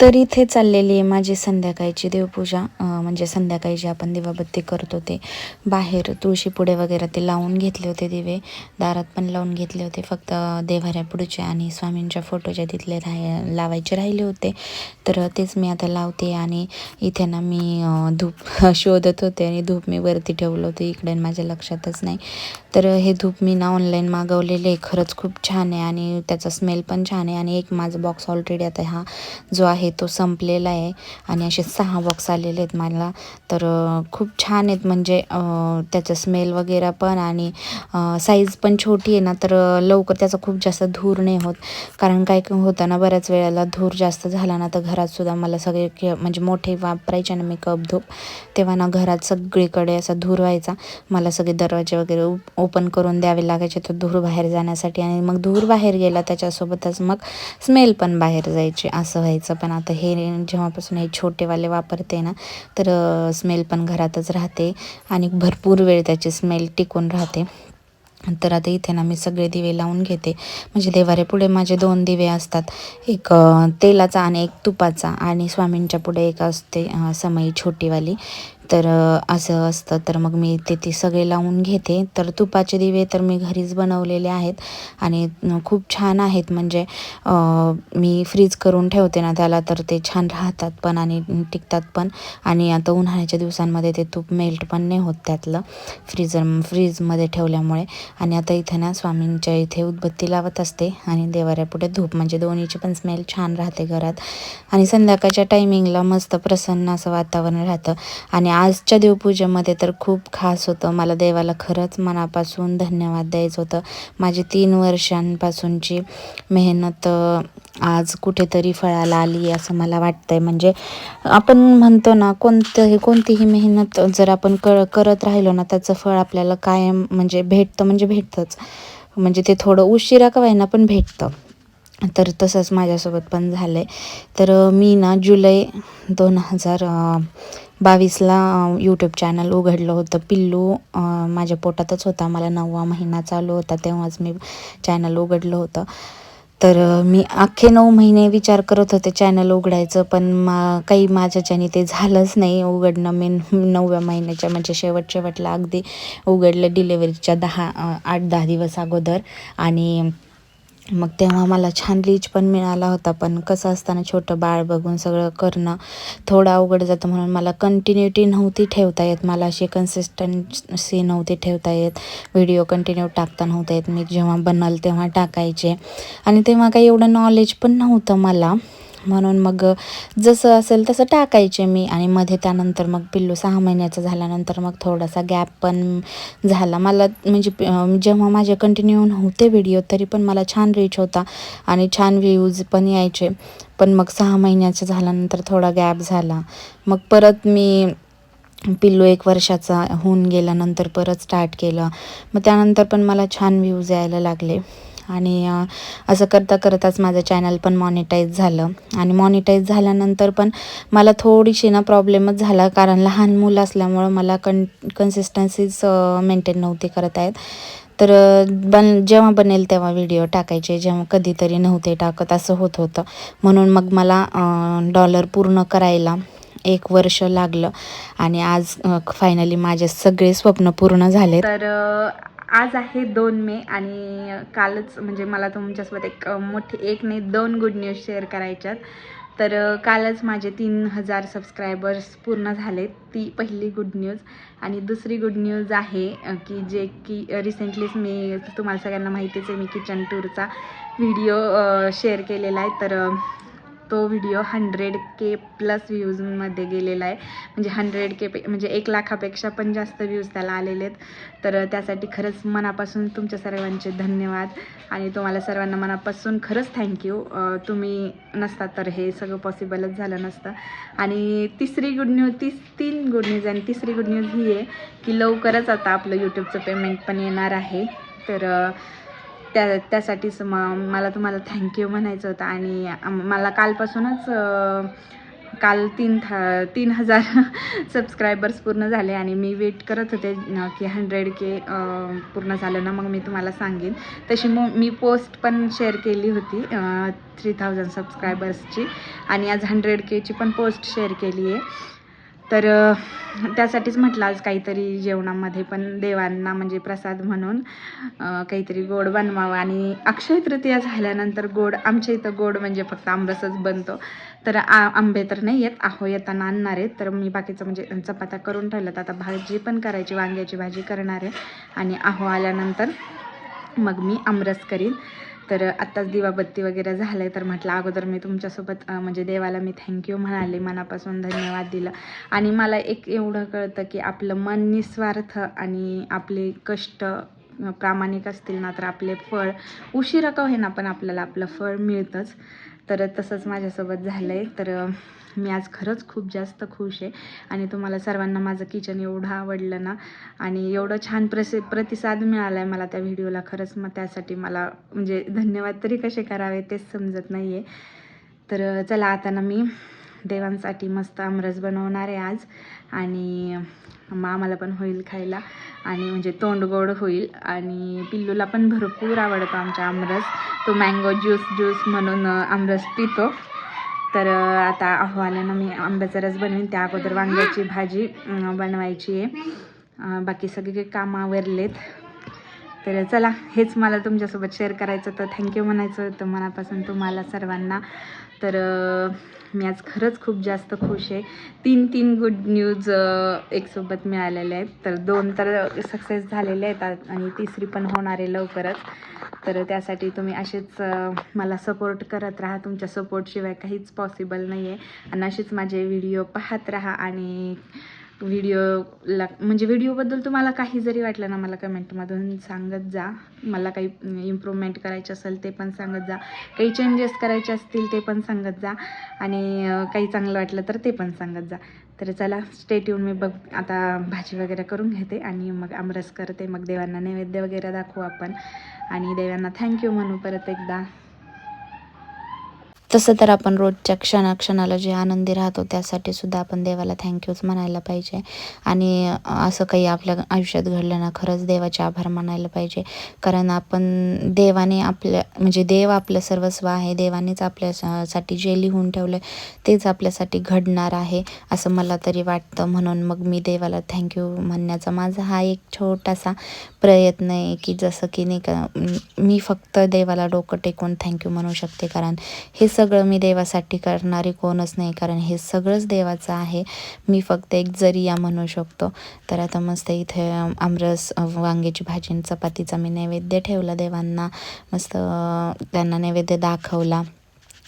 तर इथे चाललेली आहे माझी संध्याकाळची देवपूजा. म्हणजे संध्याकाळी जी आपण दिवाबत्ती करतो ते बाहेर तुळशीपुडे वगैरे ते लावून घेतले होते दिवे. दारात पण लावून घेतले होते. फक्त देव्हाऱ्या पुढचे आणि स्वामींच्या फोटोच्या तिथले राह लावायचे राहिले होते. तर तेच मी आता लावते आणि इथे ना मी धूप शोधत होते आणि धूप मी वरती ठेवलं होतं. इकडे माझ्या लक्षातच नाही. तर हे धूप मी ना ऑनलाईन मागवलेले आहे. खरंच खूप छान आहे आणि त्याचा स्मेल पण छान आहे आणि एक माझा बॉक्स ऑलरेडी आता हा जो आहे तो संपलेला आहे. आणि असे सहा बॉक्स आलेले आहेत मला. तर खूप छान आहेत. म्हणजे त्याचा त्याचं स्मेल वगैरे पण आणि साईज पण छोटी आहे ना तर लवकर त्याचा खूप जास्त धूर नाही होत. कारण काय होतं ना बऱ्याच वेळेला धूर जास्त झाला ना तर घरातसुद्धा मला सगळे के म्हणजे मोठे वापरायचे ना मी कप धूप. तेव्हा ना घरात सगळीकडे असा धूर व्हायचा. मला सगळे दरवाजे वगैरे ओपन करून द्यावे लागायचे तो धूर बाहेर जाण्यासाठी. आणि मग धूर बाहेर गेला त्याच्यासोबतच मग स्मेल पण बाहेर जायची असं व्हायचं. पण आता हे जेव्हापासून हे छोटेवाले वापरते ना तर स्मेल पण घरातच राहते आणि भरपूर वेळ त्याची स्मेल टिकून राहते. तर आता इथे ना मी सगळे दिवे लावून घेते. म्हणजे देवारे पुढे माझे दोन दिवे असतात. एक तेलाचा आणि एक तुपाचा. आणि स्वामींच्या पुढे एक असते समई छोटीवाली. तर असं असतं. तर मग मी ते ती सगळे लावून घेते. तर तुपाचे दिवे तर मी घरीच बनवलेले आहेत आणि खूप छान आहेत. म्हणजे मी फ्रीज करून ठेवते ना त्याला तर ते छान राहतात पण आणि टिकतात पण. आणि आता उन्हाळ्याच्या दिवसांमध्ये ते तूप मेल्ट पण नाही होत त्यातलं. फ्रीजर फ्रीजमध्ये ठेवल्यामुळे. आणि आता इथे ना स्वामींच्या इथे उदबत्ती लावत असते आणि देवाऱ्यापुढे धूप. म्हणजे दोन्हीची पण स्मेल छान राहते घरात. आणि संध्याकाळच्या टायमिंगला मस्त प्रसन्न असं वातावरण राहतं. आणि आजच्या देवपूजेमध्ये तर खूप खास होतं. मला देवाला खरंच मनापासून धन्यवाद द्यायचं होतं. माझी तीन वर्षांपासूनची मेहनत आज कुठेतरी फळाला आली असं मला वाटतंय. म्हणजे आपण म्हणतो ना कोणतंही कोणतीही मेहनत जर आपण क करत राहिलो ना त्याचं फळ आपल्याला कायम म्हणजे भेटतं म्हणजे भेटतंच. म्हणजे ते थोडं उशिरा का व्हायना पण भेटतं. तर तसंच माझ्यासोबत पण झालं आहे तर मी ना जुलै दोन हजार बावीसला यूट्यूब चॅनल उघडलं होतं. पिल्लू माझ्या पोटातच होता. मला नववा महिना चालू होता तेव्हाच मी चॅनल उघडलं होतं. तर मी अख्खे नऊ महिने विचार करत होते चॅनल उघडायचं पण मा काही माझ्याच्याने ते झालंच नाही उघडणं. मी नवव्या महिन्याच्या म्हणजे शेवट शेवटला अगदी उघडलं डिलेवरीच्या दहा आठ दहा दिवस अगोदर. आणि मग तेव्हा मला छान लीज पण मिळाला होता पण कसं असताना छोटं बाळ बघून सगळं करणं थोडं अवघड जातं म्हणून मला कंटिन्युटी नव्हती ठेवता येत. मला अशी कन्सिस्टन्सी नव्हती ठेवता येत. व्हिडिओ कंटिन्यू टाकता नव्हता येत. मी जेव्हा बनल तेव्हा टाकायचे. आणि तेव्हा काही एवढं नॉलेज पण नव्हतं मला. म्हणून मग जसं असेल तसं टाकायचे मी आणि मध्ये त्यानंतर मग पिल्लू सहा महिन्याचं झाल्यानंतर मग थोडासा गॅप पण झाला. मला म्हणजे जेव्हा माझे कंटिन्यू नव्हते व्हिडिओ तरी पण मला छान रीच होता आणि छान व्ह्यूज पण यायचे. पण मग सहा महिन्याचं झाल्यानंतर थोडा गॅप झाला. मग परत मी पिल्लू एक वर्षाचा होऊन गेल्यानंतर परत स्टार्ट केलं. मग त्यानंतर पण मला छान व्ह्यूज यायला लागले. आणि असं करता करताच माझं चॅनल पण मॉनिटाईज झालं. आणि मॉनिटाईज झाल्यानंतर पण मला थोडीशी ना प्रॉब्लेमच झाला. कारण लहान मुलं असल्यामुळं मला कन कन्सिस्टन्सीच मेंटेन नव्हती करत आहेत तर बन जेव्हा बनेल तेव्हा व्हिडिओ टाकायचे. जेव्हा कधीतरी नव्हते टाकत असं होत होतं. म्हणून मग मला डॉलर पूर्ण करायला एक वर्ष लागलं. आणि आज फायनली माझे सगळे स्वप्न पूर्ण झाले तर आज आहे दोन मे आणि कालच म्हणजे मला तुमच्यासोबत एक मोठी एक नाही दोन गुड न्यूज शेअर करायच्यात. तर कालच माझे तीन हजार सबस्क्रायबर्स पूर्ण झाले ती पहिली गुड न्यूज आणि दुसरी गुड न्यूज आहे की जे की रिसेंटलीच मी तुम्हाला सगळ्यांना माहितीच आहे मी किचन टूरचा व्हिडिओ शेअर केलेला आहे. तर तो व्हिडिओ हंड्रेड के प्लस व्ह्यूजमध्ये गेलेला आहे. म्हणजे हंड्रेड के पे म्हणजे एक लाखापेक्षा पण जास्त व्ह्यूज त्याला आलेले आहेत. तर त्यासाठी खरंच मनापासून तुमच्या सर्वांचे धन्यवाद. आणि तुम्हाला सर्वांना मनापासून खरंच थँक्यू तुम्ही नसता तर हे सगळं पॉसिबलच झालं नसतं. आणि तिसरी गुड न्यूज तीस तीन गुड न्यूज आणि तिसरी गुड न्यूज ही आहे की लवकरच आता आपलं यूट्यूबचं पेमेंट पण येणार आहे. तर त्या त्यासाठीच म मला तुम्हाला थँक्यू म्हणायचं होतं. आणि मला कालपासूनच काल तीन था तीन हजार सबस्क्रायबर्स पूर्ण झाले आणि मी वेट करत होते की हंड्रेड के पूर्ण झालं ना मग मी तुम्हाला सांगेन. तशी मग मी पोस्ट पण शेअर केली होती थ्री थाउजंड सबस्क्रायबर्सची आणि आज हंड्रेड केची पण पोस्ट शेअर केली आहे तर त्यासाठीच म्हटलं आज काहीतरी जेवणामध्ये पण देवांना म्हणजे प्रसाद म्हणून काहीतरी गोड बनवावं. आणि अक्षय तृतीया झाल्यानंतर गोड आमच्या इथं गोड म्हणजे फक्त आमरसच बनतो. तर आ आंबे तर नाही येत आहो येताना आणणार आहेत. तर मी बाकीचं म्हणजे चपात्या करून ठेवलं तर आता भाजी पण करायची वांग्याची भाजी करणार आहे. आणि आहो आल्यानंतर मग मी आमरस करीन. तर आत्ताच दिवाबत्ती वगैरे झालं आहे तर म्हटलं अगोदर मी तुमच्यासोबत म्हणजे देवाला मी थँक्यू म्हणाले मनापासून धन्यवाद दिलं. आणि मला एक एवढं कळतं की आपलं मन निस्वार्थ आणि आपले कष्ट प्रामाणिक असतील ना तर आपले फळ उशिरा का होईना पण आपल्याला आपलं फळ मिळतंच. तर तसंच माझ्यासोबत झालं आहे तर मी आज खरंच खूप जास्त खुश आहे. आणि तुम्हाला सर्वांना माझं किचन एवढं आवडलं ना आणि एवढं छान प्रसि प्रतिसाद मिळाला आहे मला त्या व्हिडिओला खरंच. मग त्यासाठी मला म्हणजे धन्यवाद तरी कसे करावे तेच समजत नाही आहे तर चला आता ना मी देवांसाठी मस्त आमरस बनवणार आहे आज. आणि मग आम्हाला पण होईल खायला. आणि म्हणजे तोंड गोड होईल. आणि पिल्लूला पण भरपूर आवडतो आमच्या आमरस. तो मँगो ज्यूस ज्यूस म्हणून आमरस पितो. तर आता आव्हानानं मी आंब्याचा रस बनवीन. त्या अगोदर वांग्याची भाजी बनवायची आहे. बाकी सगळे कामं आवरलेत. तर चला हेच मला तुमच्यासोबत शेअर करायचं होतं. थँक्यू म्हणायचं होतं मनापासून तुम्हाला सर्वांना. तर मी आज खरंच खूप जास्त खुश आहे. तीन तीन गुड न्यूज एकसोबत मिळालेल्या आहेत. तर दोन तर सक्सेस झालेले आहेत आणि तिसरी पण होणार आहे लवकरच. तर त्यासाठी तुम्ही असेच मला सपोर्ट करत राहा. तुमच्या सपोर्टशिवाय काहीच पॉसिबल नाही आहे आणि असेच माझे व्हिडिओ पाहत राहा आणि व्हिडिओला म्हणजे व्हिडिओबद्दल तुम्हाला काही जरी वाटलं ना मला कमेंटमधून सांगत जा. मला काही इम्प्रूव्हमेंट करायचे असेल ते पण सांगत जा. काही चेंजेस करायचे असतील ते पण सांगत जा. आणि काही चांगलं वाटलं तर ते पण सांगत जा. तर चला स्टेट येऊन मी बघ आता भाजी वगैरे करून घेते आणि मग आमरस करते. मग देवांना नैवेद्य वगैरे दाखवू आपण. आणि देवांना थँक्यू म्हणू परत एकदा. तसं तर आपण रोजच्या क्षणाक्षणाला जे आनंदी राहतो त्यासाठी सुद्धा आपण देवाला थँक्यूच म्हणायला पाहिजे. आणि असं काही आपल्या आयुष्यात घडलं ना खरंच देवाचे आभार मानायला पाहिजे. कारण आपण देवाने आपल्या म्हणजे देव आपलं सर्वस्व आहे देवानेच आपल्यासाठी जे लिहून ठेवलं तेच आपल्यासाठी घडणार आहे असं मला तरी वाटतं. म्हणून मग मी देवाला थँक्यू म्हणण्याचा माझा हा एक छोटासा प्रयत्न आहे की जसं की नाही का मी फक्त देवाला डोकं टेकून थँक्यू म्हणू शकते. कारण हे सगळं सगळं मी देवासाठी करणारी कोणच नाही कारण हे सगळंच देवाचं आहे. मी फक्त एक जरिया म्हणू शकतो. तर आता मस्त इथे आमरस वांग्याची भाजी चपातीचा मी नैवेद्य ठेवला देवांना. मस्त त्यांना नैवेद्य दाखवला.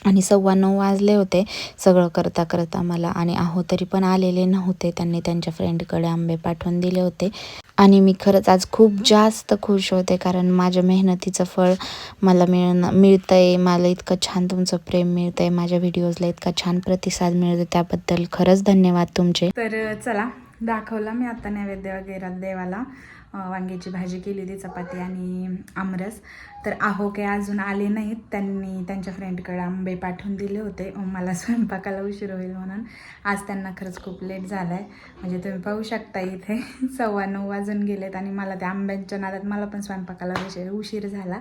आणि सव्वा नऊ वाजले होते. सगळं करता करता मला आणि आहो तरी पण आलेले नव्हते. त्यांनी त्यांच्या फ्रेंडकडे आंबे पाठवून दिले होते. आणि मी खरंच आज खूप जास्त खुश होते कारण माझ्या मेहनतीचं फळ मला मिळणं मिळतं आहे मला इतकं छान तुमचं प्रेम मिळतं आहे माझ्या व्हिडिओजला इतका छान प्रतिसाद मिळतो. त्याबद्दल खरंच धन्यवाद तुमचे. तर चला दाखवला मी आता नैवेद्य वगैरे देवाला. वांग्याची भाजी केली होती चपाती आणि आमरस. तर आहो काही अजून आले नाहीत. त्यांनी त्यांच्या फ्रेंडकडे आंबे पाठवून दिले होते. मला स्वयंपाकाला उशीर होईल म्हणून. आज त्यांना खरंच खूप लेट झाला आहे म्हणजे तुम्ही पाहू शकता इथे. सव्वा नऊ वाजून गेलेत आणि मला त्या आंब्यांच्या नादात मला पण स्वयंपाकाला उशीर उशीर झाला.